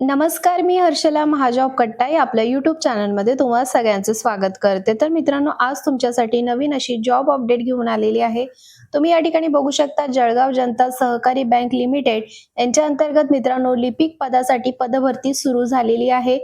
नमस्कार मी हर्षला महाजॉब कट्टाई. आपल्या यूट्यूब चॅनलमध्ये तुम्हा सगळ्यांचं स्वागत करते. तर मित्रांनो आज तुमच्यासाठी नवीन अशी जॉब अपडेट घेऊन आलेली आहे. तुम्ही या ठिकाणी बघू शकता जळगाव जनता सहकारी बँक लिमिटेड. यांच्या अंतर्गत मित्रांनो लिपिक पदासाठी पदभरती सुरू झालेली आहे.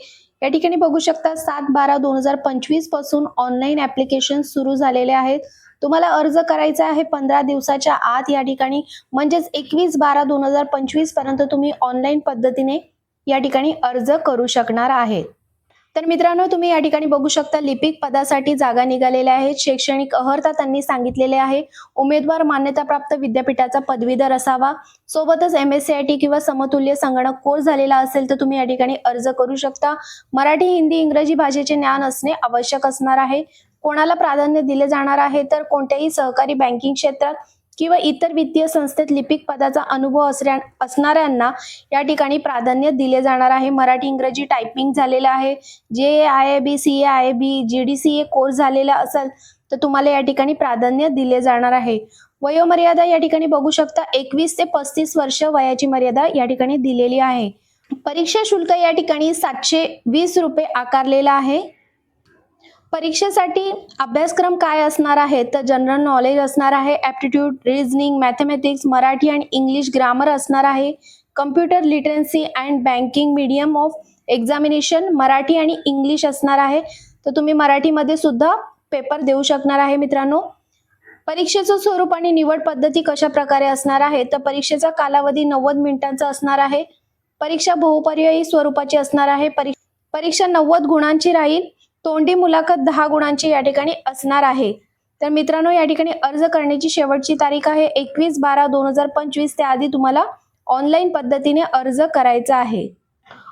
या ठिकाणी बघू शकता सात बारा दोन हजार पंचवीसपासून ऑनलाईन ऍप्लिकेशन सुरू झालेले आहेत. तुम्हाला अर्ज करायचा आहे पंधरा दिवसाच्या आत या ठिकाणी. म्हणजेच एकवीस बारा दोन हजार पंचवीसपर्यंत तुम्ही ऑनलाईन पद्धतीने या ठिकाणी अर्ज करू शकणार आहेत. तर मित्रांनो तुम्ही या ठिकाणी बघू शकता लिपिक पदासाठी जागा निघालेल्या आहेत. शैक्षणिक अहर्ता त्यांनी सांगितलेले आहे. उमेदवार मान्यताप्राप्त विद्यापीठाचा पदवीधर असावा. सोबतच M S C I T किंवा समतुल्य संगणक कोर्स झालेला असेल तर तुम्ही या ठिकाणी अर्ज करू शकता. मराठी हिंदी इंग्रजी भाषेचे ज्ञान असणे आवश्यक असणार आहे. कोणाला प्राधान्य दिले जाणार आहे तर कोणत्याही सहकारी बँकिंग क्षेत्रात किंवा इतर वित्तीय संस्थेत लिपिक पदाचा अनुभव असण्या असणाऱ्यांना या ठिकाणी प्राधान्य दिले जाणार आहे. मराठी इंग्रजी टायपिंग झालेलं आहे. जे I B C A I B G D C A course झालेला असेल तर तुम्हाला या ठिकाणी प्राधान्य दिले जाणार आहे. वयोमर्यादा या ठिकाणी बघू शकता एकवीस ते पस्तीस वर्ष वयाची मर्यादा या ठिकाणी दिलेली आहे. परीक्षा शुल्क या ठिकाणी सातशे वीस रुपये आकारलेला आहे. परीक्षेसाठी अभ्यासक्रम काय असणार आहे? तर जनरल नॉलेज असणार आहे ॲप्टिट्यूड रिझनिंग मॅथमॅटिक्स मराठी आणि इंग्लिश ग्रामर असणार आहे. Computer literacy and banking medium of examination Marathi आणि इंग्लिश असणार आहे. तर तुम्ही मराठीमध्ये सुद्धा पेपर देऊ शकणार आहे मित्रांनो. परीक्षेचं स्वरूप आणि निवड पद्धती कशा प्रकारे असणार आहे? तर परीक्षेचा कालावधी नव्वद मिनिटांचा असणार आहे. परीक्षा बहुपर्यायी स्वरूपाची असणार आहे. परीक्षा नव्वद गुणांची राहील. तोंडी मुलाखत दहा गुणांची या ठिकाणी असणार आहे. तर मित्रांनो या ठिकाणी अर्ज करण्याची शेवटची तारीख आहे. एकवीस बारा दोन हजार पंचवीस. त्याआधी तुम्हाला ऑनलाईन पद्धतीने अर्ज करायचा आहे.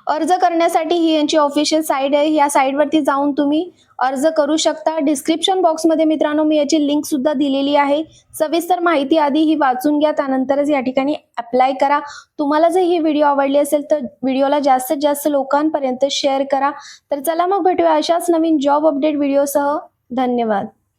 अर्ज करण्यासाठी ही यांची ऑफिशियल साईट आहे. या साईटवरती जाऊन तुम्ही अर्ज करू शकता. डिस्क्रिप्शन बॉक्समध्ये मित्रांनो मी याची लिंक सुद्धा दिलेली आहे. सविस्तर माहिती आधी ही वाचून घ्या. त्यानंतरच या ठिकाणी अप्लाय करा. तुम्हाला जर ही व्हिडिओ आवडली असेल तर व्हिडिओला जास्तीत जास्त लोकांपर्यंत शेअर करा. तर चला मग भेटूया अशाच नवीन जॉब अपडेट व्हिडिओसह धन्यवाद.